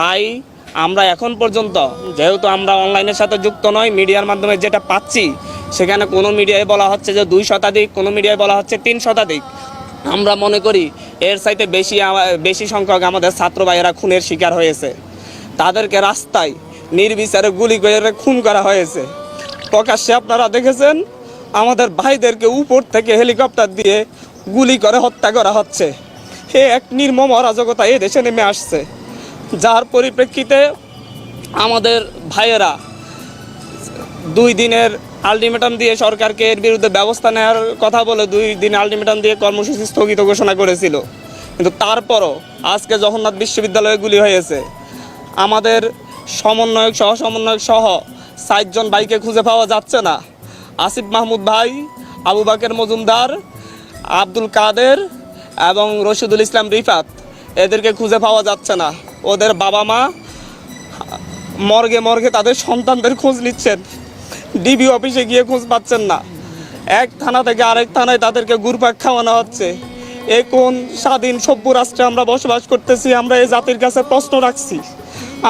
তাই আমরা এখন পর্যন্ত, যেহেতু আমরা অনলাইনের সাথে যুক্ত নই মিডিয়ার মাধ্যমে যেটা পাচ্ছি, সেখানে কোনো মিডিয়ায় বলা হচ্ছে যে দুই শতাধিক, কোনো মিডিয়ায় বলা হচ্ছে তিন শতাধিক। আমরা মনে করি, এর চাইতে বেশি বেশি সংখ্যক আমাদের ছাত্র ভাইয়েরা খুনের শিকার হয়েছে। তাদেরকে রাস্তায় নির্বিচারে গুলি করে খুন করা হয়েছে। প্রকাশ্যে আপনারা দেখেছেন, আমাদের ভাইদেরকে উপর থেকে হেলিকপ্টার দিয়ে গুলি করে হত্যা করা হচ্ছে। এ এক নির্মম অরাজকতা এ দেশে নেমে আসছে। যার পরিপ্রেক্ষিতে আমাদের ভাইয়েরা দুই দিনের আলটিমেটাম দিয়ে সরকারকে এর বিরুদ্ধে ব্যবস্থা নেওয়ার কথা বলে দুই দিন আলটিমেটাম দিয়ে কর্মসূচি স্থগিত ঘোষণা করেছিল। কিন্তু তারপরও আজকে জগন্নাথ বিশ্ববিদ্যালয়ে গুলি হয়েছে। আমাদের সমন্বয়ক সহ সমন্বয়ক সহ ষাটজন ভাইকে খুঁজে পাওয়া যাচ্ছে না। আসিফ মাহমুদ ভাই, আবু বাকের মজুমদার, আব্দুল কাদের এবং রশিদুল ইসলাম রিফাত এদেরকে খুঁজে পাওয়া যাচ্ছে না। ওদের বাবা মা মর্গে মর্গে তাদের সন্তানদের খোঁজ নিচ্ছেন। ডিবি অফিসে গিয়ে খোঁজ পাচ্ছেন না। এক থানা থেকে আরেক থানায় তাদেরকে ঘুরপাক খাওয়ানো হচ্ছে। এ কোন স্বাধীন সভ্য রাষ্ট্রে আমরা বসবাস করতেছি, আমরা এই জাতির কাছে প্রশ্ন রাখছি।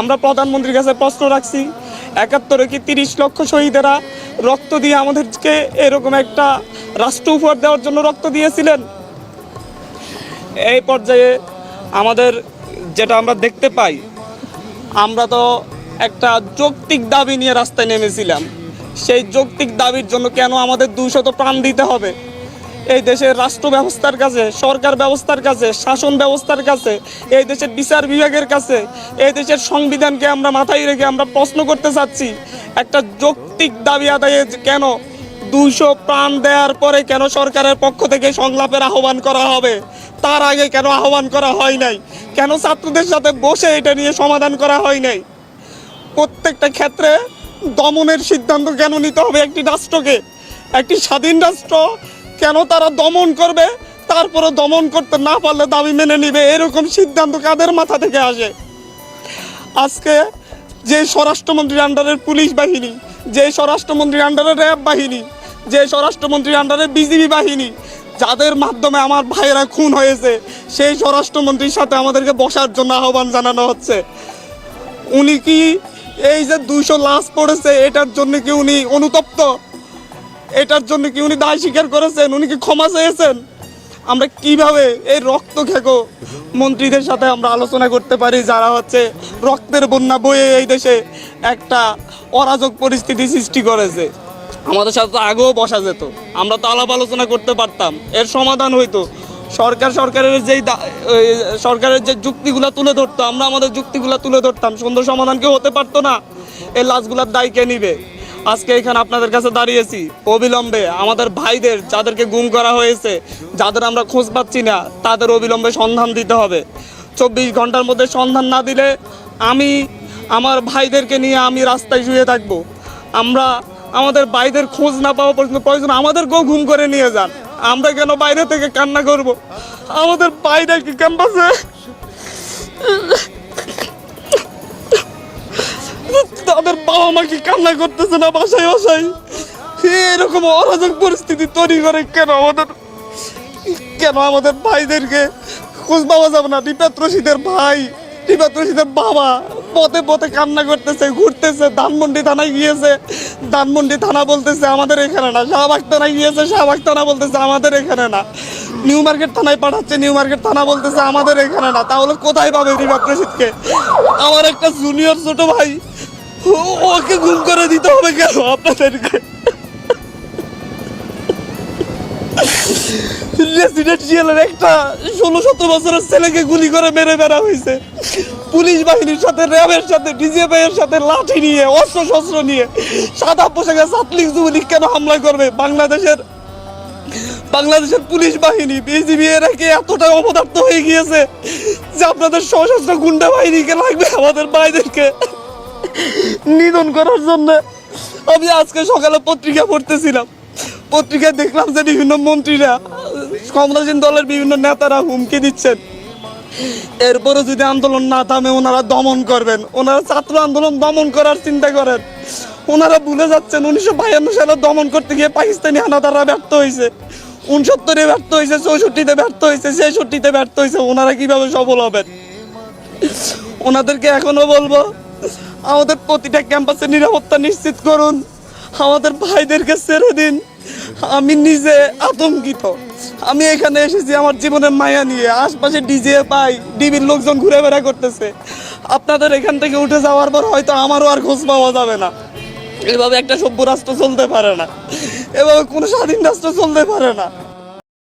আমরা প্রধানমন্ত্রীর কাছে প্রশ্ন রাখছি, একাত্তরে কি তিরিশ লক্ষ শহীদেরা রক্ত দিয়ে আমাদেরকে এরকম একটা রাষ্ট্র উপহার দেওয়ার জন্য রক্ত দিয়েছিলেন? এই পর্যায়ে আমাদের যেটা আমরা দেখতে পাই, আমরা তো একটা যৌক্তিক দাবি নিয়ে রাস্তায় নেমেছিলাম। সেই যৌক্তিক দাবির জন্য কেন আমাদের দুশত প্রাণ দিতে হবে? এই দেশের রাষ্ট্র ব্যবস্থার কাছে, সরকার ব্যবস্থার কাছে, শাসন ব্যবস্থার কাছে, এই দেশের বিচার বিভাগের কাছে, এই দেশের সংবিধানকে আমরা মাথায় রেখে আমরা প্রশ্ন করতে চাচ্ছি, একটা যৌক্তিক দাবি আদায়ে কেন দুইশো প্রাণ দেওয়ার পরে কেন সরকারের পক্ষ থেকে সংলাপের আহ্বান করা হবে? তার আগে কেন আহ্বান করা হয় নাই? কেন ছাত্রদের সাথে বসে এটা নিয়ে সমাধান করা হয় নাই? প্রত্যেকটা ক্ষেত্রে দমনের সিদ্ধান্ত কেন নিতে হবে একটি রাষ্ট্রকে? একটি স্বাধীন রাষ্ট্র কেন তারা দমন করবে? তারপরে দমন করতে না পারলে দাবি মেনে নিবে? এরকম সিদ্ধান্ত কাদের মাথা থেকে আসে? আজকে যে স্বরাষ্ট্রমন্ত্রীর আন্ডারের পুলিশ বাহিনী, যে স্বরাষ্ট্রমন্ত্রীর আন্ডারে র্যাব বাহিনী, যে স্বরাষ্ট্রমন্ত্রীর আন্ডারে বিজিবি বাহিনী যাদের মাধ্যমে আমার ভাইয়েরা খুন হয়েছে, সেই স্বরাষ্ট্রমন্ত্রীর সাথে আমাদেরকে বসার জন্য আহ্বান জানানো হচ্ছে। উনি কি এই যে দুইশো লাশ পড়েছে, এটার জন্য কি উনি অনুতপ্ত? এটার জন্য কি উনি দায় স্বীকার করেছেন? উনি কি ক্ষমা চেয়েছেন? আমরা কীভাবে এই রক্ত খেকো মন্ত্রীদের সাথে আমরা আলোচনা করতে পারি, যারা হচ্ছে রক্তের বন্যা বয়ে এই দেশে একটা অরাজক পরিস্থিতি সৃষ্টি করেছে? আমাদের সাথে তো আগেও বসা যেত। আমরা তো আলাপ আলোচনা করতে পারতাম। এর সমাধান হইতো। সরকার সরকারের যেই সরকারের যে যুক্তিগুলো তুলে ধরতো, আমরা আমাদের যুক্তিগুলো তুলে ধরতাম। সুন্দর সমাধান কেউ হতে পারতো না। এই লাশগুলার দায় কে নিবে? আজকে এখানে আপনাদের কাছে দাঁড়িয়েছি। অবিলম্বে আমাদের ভাইদের যাদেরকে গুম করা হয়েছে, যাদের আমরা খোঁজ পাচ্ছি না, তাদের অবিলম্বে সন্ধান দিতে হবে। চব্বিশ ঘণ্টার মধ্যে সন্ধান না দিলে আমি, আমার ভাইদেরকে নিয়ে আমি রাস্তায় শুয়ে থাকব। আমরা আমাদের ভাইদের খোঁজ না পাওয়া পর্যন্ত প্রয়োজন আমাদেরকেও ঘুম করে নিয়ে যান। আমরা কেন বাইরে থেকে কান্না করব? আমাদের বাইরে কি ক্যাম্পাসে তাদের বাবা মা কি কান্না করতেছে না বাসায় বাসায়? এরকম অরাজক পরিস্থিতি তৈরি করে কেন আমাদের? কেন আমাদের ভাইদেরকে খোঁজ পাওয়া যাবে না? রিপাত ভাই রিপাত বাবা। পথে পথে কান্না করতেছে, ঘুরতেছে, ধানমন্ডি থানায় গিয়েছে। ধানমন্ডি থানা বলতেছে, আমাদের এখানে না। শাহবাগ থানায় গিয়েছে, শাহবাগ থানা বলতেছে, আমাদের এখানে না। নিউ মার্কেট থানায় পাঠাচ্ছে, নিউ মার্কেট থানা বলতেছে, আমাদের এখানে না। তাহলে কোথায় পাবে রিপাত রশিদকে? আমার একটা জুনিয়র ছোট ভাই ওকে গুম করে দিতে হবে কেন আপনাদেরকে? একটা ষোলো বছরের ছেলেকে গুলি করে মেরে বেড়া হয়েছে। পুলিশ বাহিনীর সাথে, র্যাবের সাথে সাথে লাঠি নিয়ে অস্ত্র শস্ত্র নিয়ে, সাদা পোশাকে যুবলীগ কেন হামলা করবে? বাংলাদেশের বাংলাদেশের পুলিশ বাহিনী, বিজিবি এরা কি এতটা অপদার্থ হয়ে গিয়েছে যে আপনাদের সশস্ত্র গুন্ডা বাহিনীকে লাগবে আমাদের ভাইদেরকে নিধন করার জন্য। আমি আজকে সকালে পত্রিকা পড়তেছিলাম। পত্রিকায় দেখলাম যে বিভিন্ন মন্ত্রীরা ক্ষমতাসীন দলের বিভিন্ন নেতারা হুমকি দিচ্ছেন। এরপরে যদি আন্দোলন না থামে, ওনারা দমন করবেন। ওনারা ছাত্র আন্দোলন দমন করার চিন্তা করেন। ওনারা ভুলে যাচ্ছেন, উনিশশো বায়ান্ন সালে দমন করতে গিয়ে পাকিস্তানি হানাদাররা ব্যর্থ হয়েছে উনসত্তরে ব্যর্থ হয়েছে চৌষট্টিতে ব্যর্থ হয়েছে ছেষট্টিতে ব্যর্থ হয়েছে ওনারা কীভাবে সফল হবেন? ওনাদেরকে এখনও বলব, আমাদের প্রতিটা ক্যাম্পাসে নিরাপত্তা নিশ্চিত করুন। আমাদের ভাইদেরকে ছেড়ে দিন। আমি নিজে আতঙ্কিত। আমি এখানে এসেছি আমার জীবনের মায়া নিয়ে। আশপাশে ডিজে পাই ডিবির লোকজন ঘুরে বেড়া করতেছে। আপনাদের এখান থেকে উঠে যাওয়ার পর হয়তো আমারও আর খোঁজ পাওয়া যাবে না। এভাবে একটা সভ্য রাষ্ট্র চলতে পারে না। এভাবে কোনো স্বাধীন রাষ্ট্র চলতে পারে না।